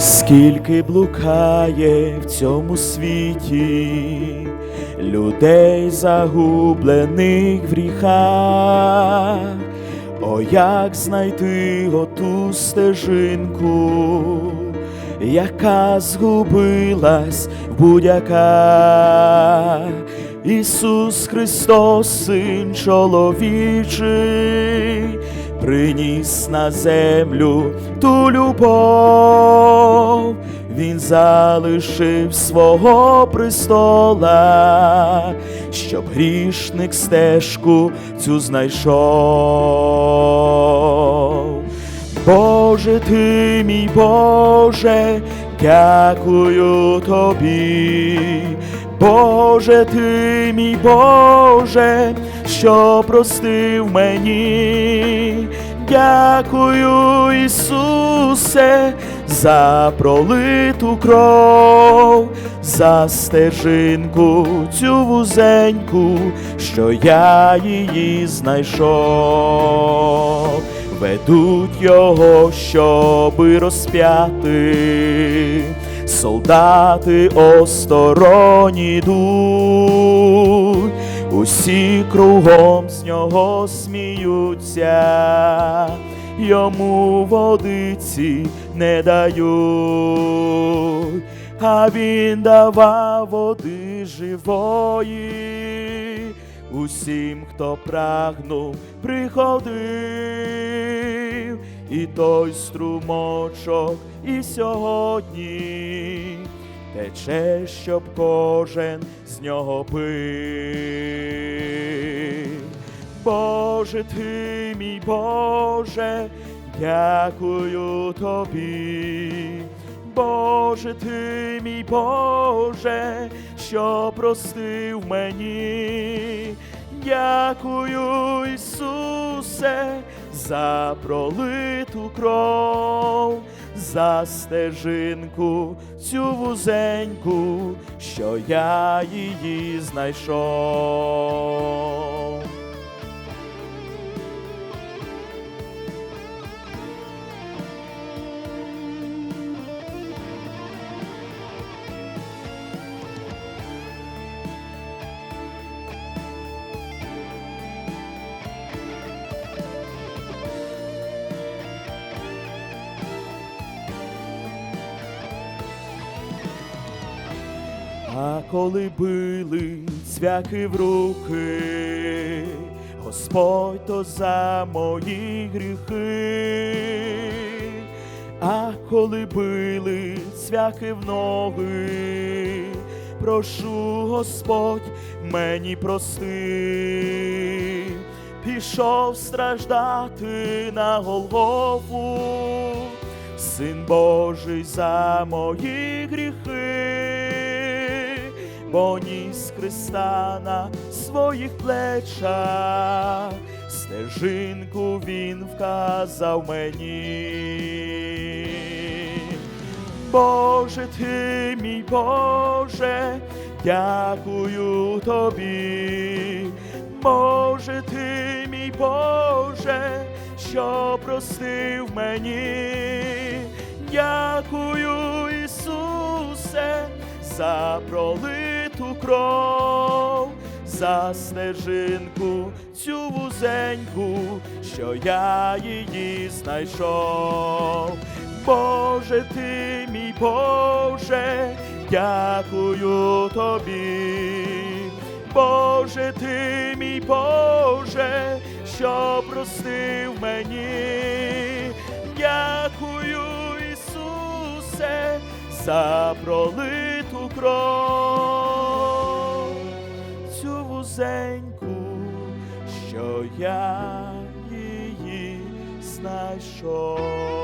Скільки блукає в цьому світі людей загублених в гріхах, о, як знайти оту стежинку, яка згубилась в будь-яка. Ісус Христос, Син чоловічий, приніс на землю ту любов, Він залишив свого престола, щоб грішник стежку цю знайшов. Боже ти мій Боже, дякую тобі. Боже ти мій Боже, що простив мені. Дякую, Ісусе, за пролиту кров, за стежинку цю вузеньку, що я її знайшов. Ведуть його, щоби розп'яти, солдати осторонь ідуть, усі кругом з нього сміються, йому водиці не дають, а він давав води живої. Усім, хто прагнув, приходив, і той струмочок і сьогодні тече, щоб кожен з нього пив. Боже ти мій Боже, дякую тобі. Боже ти мій Боже, що простив мені. Дякую, Ісусе, за пролиту кров, за стежинку цю вузеньку, що я її знайшов. А коли били цвяхи в руки, Господь то за мої гріхи, а коли били цвяхи в ноги, прошу Господь мені прости, пішов страждати на Голгофу, Син Божий за мої гріхи бо ніс Христа на своїх плечах, стежинку він вказав мені. Боже ти мій Боже, дякую тобі. Боже ти мій Боже, що простив мені. Дякую, Ісусе, за пролиту кров, за стежинку цю вузеньку, що я її знайшов. Боже ти мій Боже, дякую тобі. Боже ти мій Боже, що простив мені. Дякую, Ісусе, за пролиту кров, цю вузеньку, що я її знайшов.